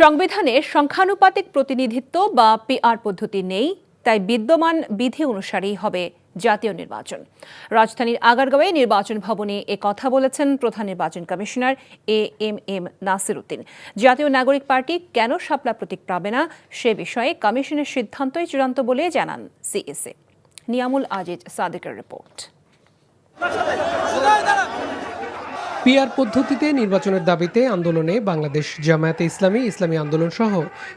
সংবিধানে সংখ্যানুপাতিক প্রতিনিধিত্ব বা পিআর পদ্ধতি নেই, তাই বিদ্যমান বিধি অনুসারেই হবে জাতীয় নির্বাচন। রাজধানীর আগারগাঁওয়ে নির্বাচন ভবনে এ কথা বলেছেন প্রধান নির্বাচন commissioner A M M Nasir Uddin জাতীয় নাগরিক পার্টি কেন শাপলা প্রতীক পাবে না, সে বিষয়ে কমিশনের সিদ্ধান্তই চূড়ান্ত বলে জানান সিএসএ নিয়ামুল আজিজ সাদেকের রিপোর্ট। পিআর পদ্ধতিতে নির্বাচনের দাবিতে আন্দোলনে বাংলাদেশ জামায়াতে ইসলামী ইসলামী আন্দোলন সহ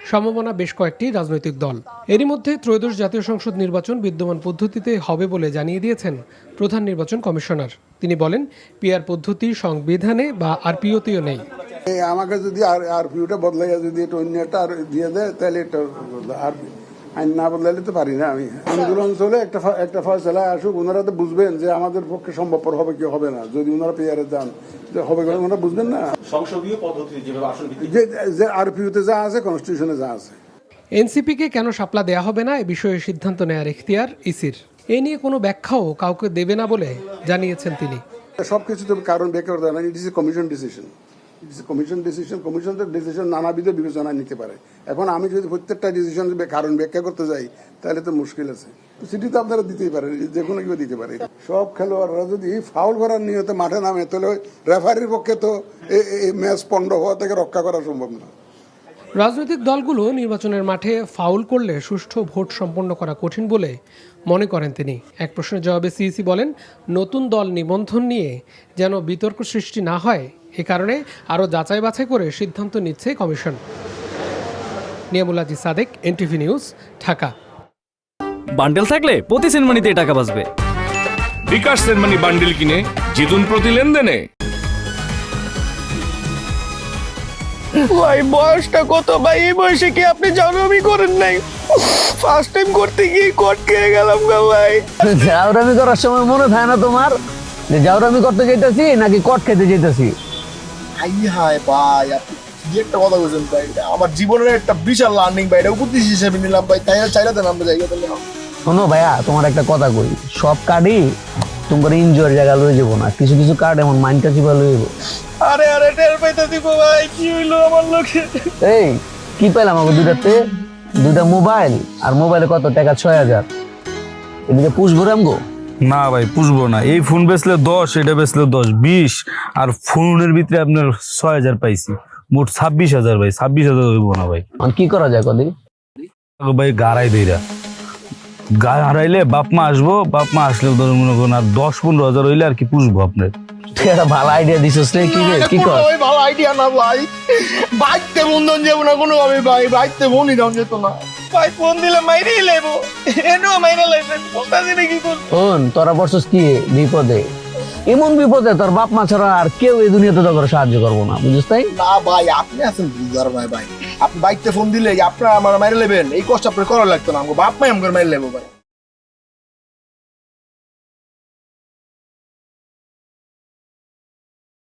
সমমনা বেশ কয়েকটি রাজনৈতিক দল। এরই মধ্যে ত্রয়োদশ জাতীয় সংসদ নির্বাচন বিদ্যমান পদ্ধতিতে হবে বলে জানিয়ে দিয়েছেন প্রধান নির্বাচন কমিশনার। তিনি বলেন, পিআর পদ্ধতি সংবিধানে বা আরপিওতেও নেই। আমাকে যদি আর ভিউটা বদলাইয়া যদি এটা অন্য একটা দিয়ে দেয়, তাহলে এটা আর আইন না বদলাইলে তো পারি না আমি। আন্দোলন চলে একটা একটা ফয়সলা আসুক ওনারা তো বুঝবেন যে আমাদের পক্ষে সম্ভবপর হবে কি হবে না। যদি ওনারা পেয়ারে যান হবে কি ওনারা বুঝবেন না। সংসদীয় পদ্ধতি যেভাবে যে যে আর পিউতে যা আছে কনস্টিটিউশনে যা আছে। এনসিপিকে কেন শাপলা দেয়া হবে না এ বিষয়ে সিদ্ধান্ত নেয়ার ইখতিয়ার ইসির। এ নিয়ে কোনো ব্যাখ্যাও কাউকে দেবে না বলে জানিয়েছেন তিনি। সবকিছু তো কারণ বেকার হয় না it is a commission decision commission decision commission তো ডিসিশন নানাবিধ বিবেচনা নিতে পারে। এখন আমি যদি প্রত্যেকটা ডিসিশন কারণ ব্যাখ্যা করতে যাই, তাহলে তো মুশকিল আছে। সিটি তো আপনারা দিতেই পারেন, যে কোনো কেউ দিতে পারে। সব খেলোয়াড়রা যদি ফাউল করার নিয়তে মাঠে নামে, তাহলে রেফারির পক্ষে তো এই ম্যাচ পণ্ড হওয়া থেকে রক্ষা করা সম্ভব না। রাজনৈতিক দলগুলো নির্বাচনের মাঠে ফাউল করলে সুষ্ঠু ভোট সম্পন্ন করা কঠিন বলে মনে করেন তিনি। এক প্রশ্নের জবাবে সিইসি বলেন, নতুন দল নিবন্ধন নিয়ে যেন বিতর্ক সৃষ্টি না হয় এ কারণে আরও যাচাই বাছাই করে সিদ্ধান্ত নিচ্ছে commission. নিয়ামুল্লাজি Sadek NTV news Dhaka. Bundle থাকলে প্রতি সেনমানিতে টাকা বাঁচবে। বিকাশ সেনমানি বান্ডিল কিনে জিতুন প্রতি লেনদেনে। ভাই বয়সটা কত ভাই? এই বয়সে কি আপনি জানাবি করেন নাই? ফার্স্ট টাইম করতে গিয়ে কট খেয়ে গেলাম গা ভাই। জাউরামি করার সময় মনে থাকে না তোমার? যে জাউরামি করতে যেতেছি নাকি কট খেতে যেতেছি? হাই হাই ভাই আপনি কি একটা কথা বলছেন ভাই? এটা আমার জীবনের একটা বিশাল লার্নিং ভাই এটা উপদেশ হিসেবে নিলাম ভাই তাই চাইলে দেন আমরা জায়গা তাহলে শোনো ভাইয়া তোমার একটা কথা কই সব কার্ডই তোমার এনজয়ের জায়গা লয়ে যাব না কিছু কিছু কার্ড এমন মাইন্ডটা চিপা লয়ে যাব? আরে আরে টের পাইতে দিব ভাই কি হইল আমার লোকে? এই কি পেলাম আমাকে দুটাতে দুটা মোবাইল আর মোবাইলে কত? টাকা ছয় হাজার। এদিকে পুষবো রামগো না ভাই পুষবো না। এই ফোন বেচলে দশ এটা বেচলে দশ বিশ আর ফোনের ভিতরে আপনার ছয় হাজার পাইছি। মোট ছাব্বিশ হাজার ভাই ছাব্বিশ হাজার হইব না ভাই। এখন কি করা যায় কদি আগে ভাই গাড়াই দেইরা গা হারাইলে বাপ মা আসব বাপ মা আসলে ধরুন মনে করুন আর দশ পনেরো হাজার হইলে আর কি পুষবো আপনার। তুই একটা ভালো আইডিয়া দিছিস রে কি রে কি কর? ভালো আইডিয়া না ভাই। বাইকতে বন্ধন যাব না কোনো ভাবে ভাই বাইকতে বনি দাম যেত না। ফোন দিলে লেবো এনো মাইরে লাইছে বুঝতেছি না কি করব? শোন তোরা বসছিস কি? বিপদে। এমন বিপদে তোর বাপ মা ছাড়া আর কেউ এই দুনিয়াতে তোর সাহায্য করব না বুঝিস তাই? না ভাই আপনি আছেন বুঝার ভাই ভাই। আপনি বাইকতে ফোন দিলে আপনার আমার মাইরে নেবেন এই কষ্ট আপনার করা লাগতো না আমার বাপ মাই আমার মাইরে লেবো ভাই।